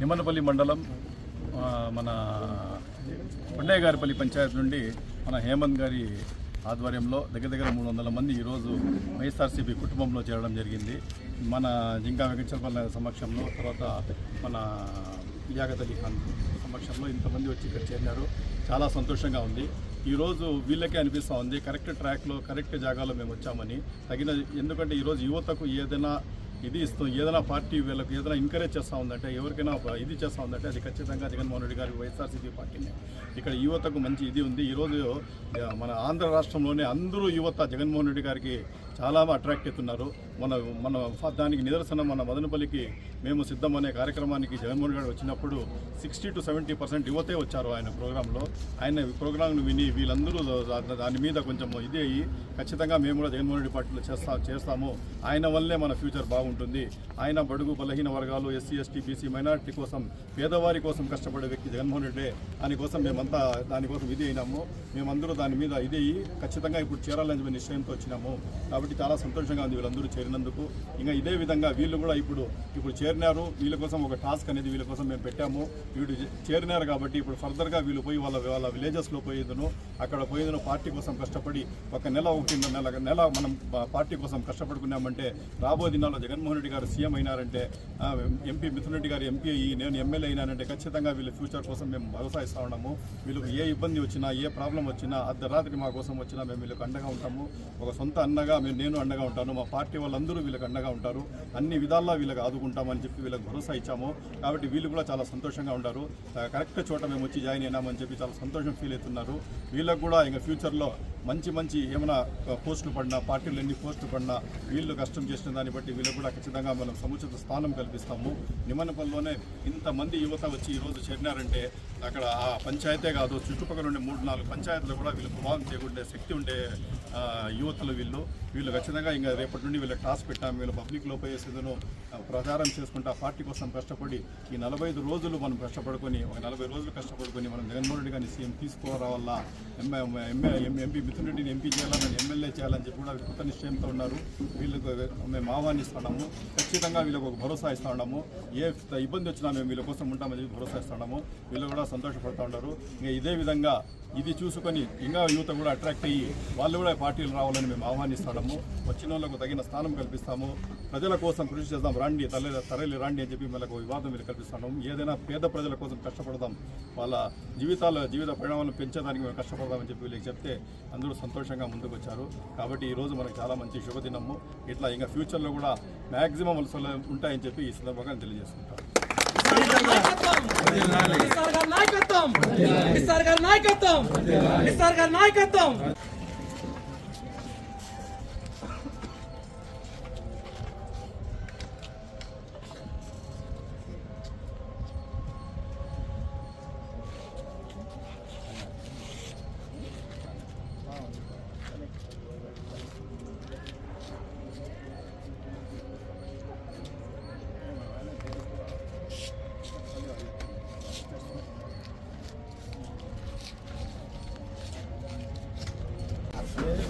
నిమ్మలపల్లి మండలం మన కొండయ్యగారిపల్లి పంచాయతీ నుండి మన హేమంత్ గారి ఆధ్వర్యంలో దగ్గర దగ్గర మూడు వందల మంది ఈరోజు వైఎస్ఆర్సీపీ కుటుంబంలో చేరడం జరిగింది. మన జింకా వెంకటచలపల్లి సమక్షంలో తర్వాత మన లియాగత్ అలీ ఖాన్ సమక్షంలో ఇంతమంది వచ్చి ఇక్కడ చేరినారు. చాలా సంతోషంగా ఉంది. ఈరోజు వీళ్ళకే అనిపిస్తూ ఉంది కరెక్ట్ ట్రాక్లో కరెక్ట్ జాగాలో మేము వచ్చామని. తగిన ఎందుకంటే ఈరోజు యువతకు ఏదైనా ఇది ఇస్తాం ఏదైనా పార్టీ వీళ్ళకి ఏదైనా ఎంకరేజ్ చేస్తూ ఉందంటే ఎవరికైనా ఒక ఇది చేస్తూ ఉందంటే అది ఖచ్చితంగా జగన్మోహన్ రెడ్డి గారి వైఎస్ఆర్సీపీ పార్టీనే. ఇక్కడ యువతకు మంచి ఇది ఉంది. ఈరోజు మన ఆంధ్ర రాష్ట్రంలోనే అందరూ యువత జగన్మోహన్ రెడ్డి గారికి చాలా అట్రాక్ట్ అవుతున్నారు మన మన దానికి నిదర్శనం మన మదనపల్లికి మేము సిద్ధం అనే కార్యక్రమానికి జగన్మోహన్ గారు వచ్చినప్పుడు సిక్స్టీ టు సెవెంటీ పర్సెంట్ యువతే వచ్చారు ఆయన ప్రోగ్రాంలో. ఆయన ప్రోగ్రాంను విని వీళ్ళందరూ దాని మీద కొంచెం ఇది అయ్యి ఖచ్చితంగా మేము కూడా జగన్మోహన్ రెడ్డి పార్టీలో చేస్తా చేస్తాము. ఆయన వల్లే మన ఫ్యూచర్ బాగుంటుంది. ఆయన బడుగు బలహీన వర్గాలు ఎస్సీ ఎస్టీ బీసీ మైనార్టీ కోసం పేదవారి కోసం కష్టపడే వ్యక్తి జగన్మోహన్ రెడ్డి. దానికోసం మేమంతా దానికోసం ఇది అయినాము. మేమందరూ దాని మీద ఇది అయ్యి ఖచ్చితంగా ఇప్పుడు చేరాలని చెప్పి నిశ్చయంతో వచ్చినాము. కాబట్టి చాలా సంతోషంగా ఉంది వీళ్ళందరూ చేరినందుకు. ఇంకా ఇదే విధంగా వీళ్ళు కూడా ఇప్పుడు ఇప్పుడు చేరినారు. వీళ్ళ కోసం ఒక టాస్క్ అనేది వీళ్ళ కోసం మేము పెట్టాము. వీళ్ళు చేరినారు కాబట్టి ఇప్పుడు ఫర్దర్గా వీళ్ళు పోయి వాళ్ళ వాళ్ళ విలేజెస్లో పోయేదను అక్కడ పోయేదను పార్టీ కోసం కష్టపడి ఒక నెల ఒకటి నెల నెల మనం పార్టీ కోసం కష్టపడుకున్నామంటే రాబోయే దినాల్లో జగన్మోహన్ రెడ్డి గారు సీఎం అయినారంటే ఎంపీ మిథున్ రెడ్డి గారు ఎంపీ అయ్యి నేను ఎమ్మెల్యే అయినానంటే ఖచ్చితంగా వీళ్ళ ఫ్యూచర్ కోసం మేము భరోసా ఇస్తా ఉన్నాము. వీళ్ళకి ఏ ఇబ్బంది వచ్చినా ఏ ప్రాబ్లం వచ్చినా అర్ధరాత్రి మా కోసం వచ్చినా మేము వీళ్ళకి అండగా ఉంటాము. ఒక సొంత అన్నగా మేము నేను అండగా ఉంటాను మా పార్టీ వాళ్ళందరూ వీళ్ళకి అండగా ఉంటారు అన్ని విధాల్లో వీళ్ళకి ఆదుకుంటామని చెప్పి వీళ్ళకి భరోసా ఇచ్చాము. కాబట్టి వీళ్ళు కూడా చాలా సంతోషంగా ఉంటారు కరెక్ట్ చోట మేము వచ్చి జాయిన్ అయినామని చెప్పి చాలా సంతోషం ఫీల్ అవుతున్నారు. వీళ్ళకు కూడా ఇంకా ఫ్యూచర్లో మంచి మంచి ఏమైనా పోస్టులు పడినా పార్టీలు ఎన్ని పోస్టులు పడినా వీళ్ళు కష్టం చేసిన దాన్ని బట్టి వీళ్ళకు కూడా ఖచ్చితంగా మనం సముచిత స్థానం కల్పిస్తాము. నిమ్మనపల్లిలోనే ఇంతమంది యువత వచ్చి ఈరోజు చేరినారంటే అక్కడ ఆ పంచాయతే కాదు చుట్టుపక్కల ఉండే మూడు నాలుగు పంచాయతీలు కూడా వీళ్ళు ప్రభావం చేయకుండే శక్తి ఉండే యువతలు వీళ్ళు. వీళ్ళు ఖచ్చితంగా ఇంకా రేపటి నుండి వీళ్ళకి టాస్క్ పెట్టాము వీళ్ళు పబ్లిక్లో పోయేసేదను ప్రచారం చేసుకుంటూ ఆ పార్టీ కోసం కష్టపడి ఈ నలభై రోజులు మనం కష్టపడుకొని ఒక నలభై రోజులు కష్టపడుకొని మనం జగన్మోహన్ రెడ్డి గారిని సీఎం తీసుకురావాలా ఎంఏ ఎంపీ మిథున్ రెడ్డిని ఎంపీ చేయాలని ఎమ్మెల్యే చేయాలని చెప్పి కూడా కృత నిశ్చయంతో ఉన్నారు. వీళ్ళకు మేము ఆహ్వానిస్తున్నాము ఖచ్చితంగా వీళ్ళకు ఒక భరోసా ఇస్తా ఉన్నాము. ఏ ఇబ్బంది వచ్చినా మేము వీళ్ళ కోసం ఉంటామని చెప్పి భరోసా ఇస్తున్నాము వీళ్ళు కూడా సంతోషపడుతూ ఉన్నారు. ఇంకా ఇదే విధంగా ఇది చూసుకొని ఇంకా యువత కూడా అట్రాక్ట్ అయ్యి వాళ్ళు కూడా పార్టీలు రావాలని మేము ఆహ్వానిస్తాము. వచ్చిన వాళ్ళకు తగిన స్థానం కల్పిస్తాము. ప్రజల కోసం కృషి చేద్దాం. రండి తల్లి తరలి రండి అని చెప్పి మనకు వివాదం మీరు కల్పిస్తాము. ఏదైనా పేద ప్రజల కోసం కష్టపడదాం. వాళ్ళ జీవితాల జీవిత పరిణామాలను పెంచేదానికి మేము కష్టపడదామని చెప్పి వీళ్ళకి చెప్తే అందరూ సంతోషంగా ముందుకు వచ్చారు. కాబట్టి ఈరోజు మనకు చాలా మంచి శుభదినము. ఇట్లా ఇంకా ఫ్యూచర్లో కూడా మ్యాక్సిమం వలసలు ఉంటాయని చెప్పి ఈ సందర్భంగా తెలియజేసుకుంటాం. నాయకత్వం. ఎస్ఆర్ గారి నాయకత్వం. ఎస్ఆర్ గారి నాయకత్వం.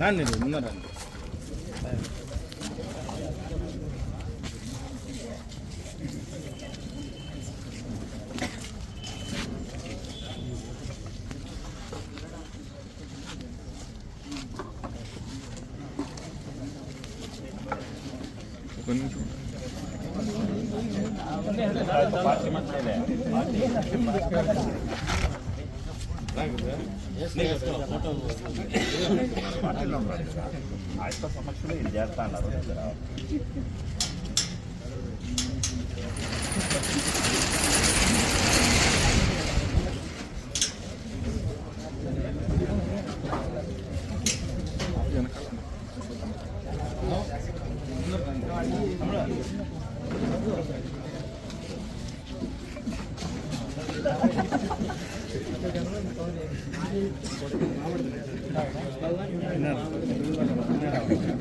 ನಾನು ಮುಂದಾರ ಬಂದು ఆయన సమక్షంలో ఇది చేస్తా అన్నారు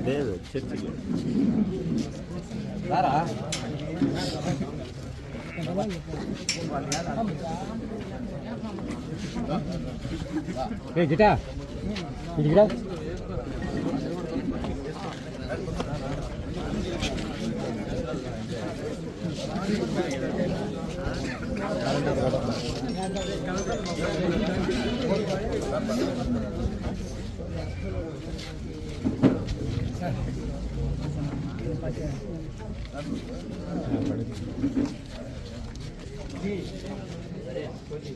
లేదు చర్చిలో రారా? ఏ జిటా ఇదిరా Thank जी